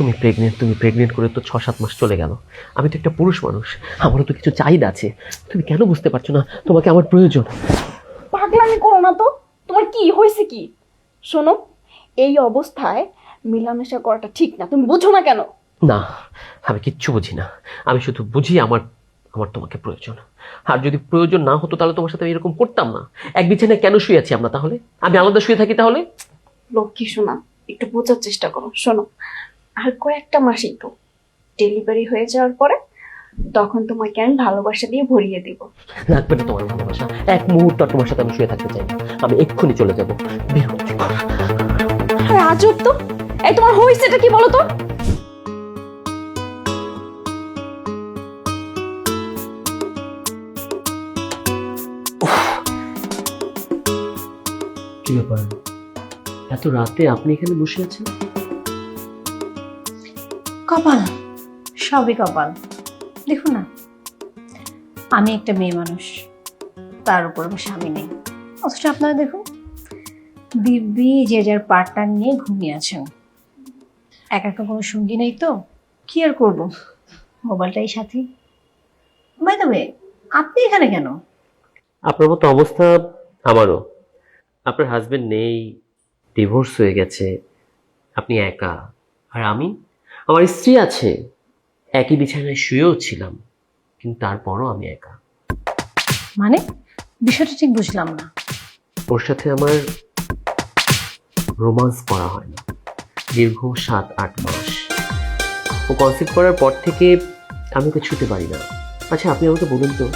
তুমি প্রেগনেন্ট তুমি প্রেগনেন্ট করে তো ছ সাত মাস চলে গেল। আমি তো একটা পুরুষ মানুষ আমারও তো কিছু চাহিদা আছে। তুমি কেন বুঝতে পারছ না? তোমাকে আমার প্রয়োজন। পাগলামি করো না তো। তোমার কি হয়েছে কি? শোনো এই অবস্থায় মিলামেশা করাটা ঠিক না। তুমি বুঝো না কেন? না আমি কিচ্ছু বুঝি না। আমি শুধু বুঝি আমার আমার তোমাকে প্রয়োজন। আর যদি প্রয়োজন না হতো তাহলে তোমার সাথে আমি এরকম করতাম না। এক বিছানায় কেন শুয়ে আছি আমরা তাহলে? আমি আলাদা শুয়ে থাকি তাহলে? লক্ষ্মী শোনা একটু বোঝার চেষ্টা করো। শোনো আর কয়েকটা মাসই তো ডেলিভারি হয়ে যাওয়ার পরে তখন তোমাকে আমি ভালোবাসা দিয়ে ভরিয়ে দিব। লাগবে না তোমার ভালোবাসা। এক মুহূর্ত আর তোমার সাথে আমি শুয়ে থাকতে চাই না। আমি এক্ষুনি চলে যাব। বের হচ্ছে আরে আজব তো। এই তোমার হয়েছেটা কি বলো তো? কি ব্যাপার? এত রাতে আপনি এখানে বসে আছেন? কপাল, সবই কপাল। দেখুন না, আমি একটা মেয়ে মানুষ, তার উপর আমার স্বামী নেই। অথচ আপনারা দেখুন, দিব্যি যে যার পার্টনার নিয়ে ঘুমিয়ে আছেন একা একা কোনো সঙ্গী নেই তো, কি আর করব? মোবাইলটাই সাথী। বাই দ্য ওয়ে আপনি এখানে কেন? আপনার মতো অবস্থা আমারও। আপনার হাজবেন্ড নেই ডিভোর্স হয়ে গেছে, আপনি একা, আর আমি আমার স্ত্রী আছে। একই বিছানায় শুয়েও ছিলাম কিন্তু তারপরও আমি একা। মানে? বিষয়টা ঠিক বুঝলাম না। ওর সাথে আমার রোমান্স করা হয় না। দীর্ঘ সাত আট মাস। ও কনসেপ্ট করার পর থেকে আমি ওকে ছুতে পারি না। আচ্ছা আপনি আমাকে বলুন তো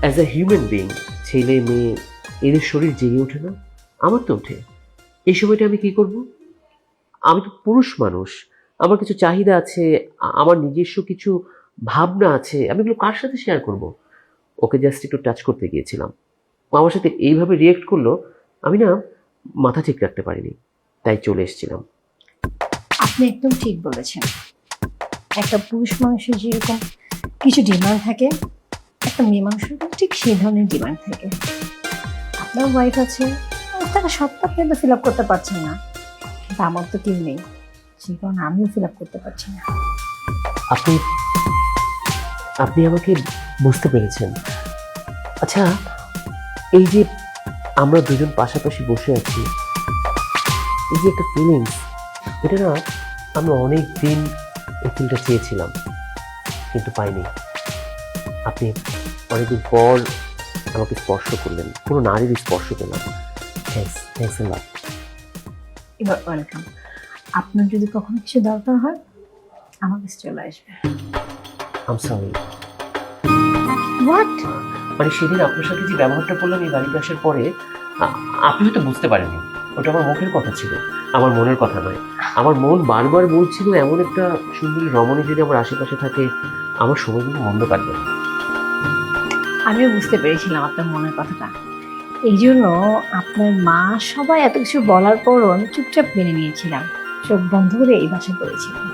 অ্যাজ আ হিউম্যান বিং ছেলে মেয়ে এদের শরীর জেগে ওঠে না? আমার তো ওঠে। এই সময়টা আমি কি করব? আমি তো পুরুষ মানুষ। আমার কিছু চাহিদা আছে, আমার নিজস্ব কিছু ভাবনা আছে, আমি এগুলো কার সাথে শেয়ার করব? ওকে জাস্ট একটু টাচ করতে গিয়েছিলাম। আমার সাথে এইভাবে রিয়েক্ট করল, আমি না মাথা ঠিক রাখতে পারিনি, তাই চলে এসেছিলাম। আপনি একদম ঠিক বলেছেন। একটা পুরুষ মানুষের যেরকম কিছু ডিমান্ড থাকে, একটা মেয়ে মানুষের ঠিক সেই ধরনের ডিমান্ড থাকে। আপনার ওয়াইফ আছে, তারা সত্ত্বেও আপনি ফিল আপ করতে পারছেন না। আমার তো কেউ নেই। সেই কারণে আমিও ফিল আপ করতে পারছি না। আপনি আপনি আমাকে বুঝতে পেরেছেন। আচ্ছা এই যে আমরা দুজন পাশাপাশি বসে আছি এই যে একটা ফিলিংস এটা না আমি অনেক দিন এই ফিলটা চেয়েছিলাম কিন্তু পাইনি। আপনি অনেকদিন পর আমাকে স্পর্শ করলেন কোনো নারীর স্পর্শ পেলাম। থ্যাংকস থ্যাংকস লাভ এবার ওয়েলকাম আপনার যদি কখনো কিছু দরকার হয় আমার কাছে চলে আসবে। আম সরি হোয়াট মানে সেদিন আপনার সাথে যে ব্যবহারটা করলাম এই বাড়িতে আসার পরে আ- আপনি হয়তো বুঝতে পারেননি। ওটা আমার মুখের কথা ছিল আমার মনের কথা নয়। আমার মন বারবার বলছিল এমন একটা সুন্দরী রমণী যদি আমার আশেপাশে থাকে আমার সময়গুলো মন্দ কাটবে না। আমিও বুঝতে পেরেছিলাম আপনার মনের কথাটা। এই জন্য আপনার মা সবাই এত কিছু বলার পরও আমি চুপচাপ মেনে নিয়েছিলাম। চোখ বন্ধ করে এই বাসায় পড়েছিলাম।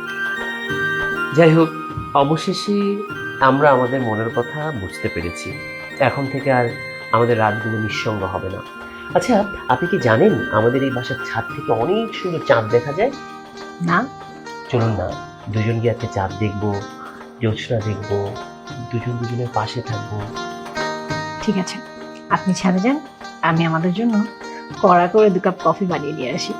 যাই হোক অবশেষে আমরা আমাদের মনের কথা বুঝতে পেরেছি। এখন থেকে আর আমাদের রাতগুলো নিঃসঙ্গ হবে না। আচ্ছা আপনি কি জানেন আমাদের এই বাসার ছাদ থেকে অনেক সুন্দর চাঁদ দেখা যায়? না। চলুন না দুজন গিয়ে আজকে চাঁদ দেখব জ্যোৎস্না দেখব দুজন দুজনের পাশে থাকব। ঠিক আছে আপনি ছাড়ে যান আমি আমাদের জন্য কড়া করে দু কাপ কফি বানিয়ে নিয়ে আসি।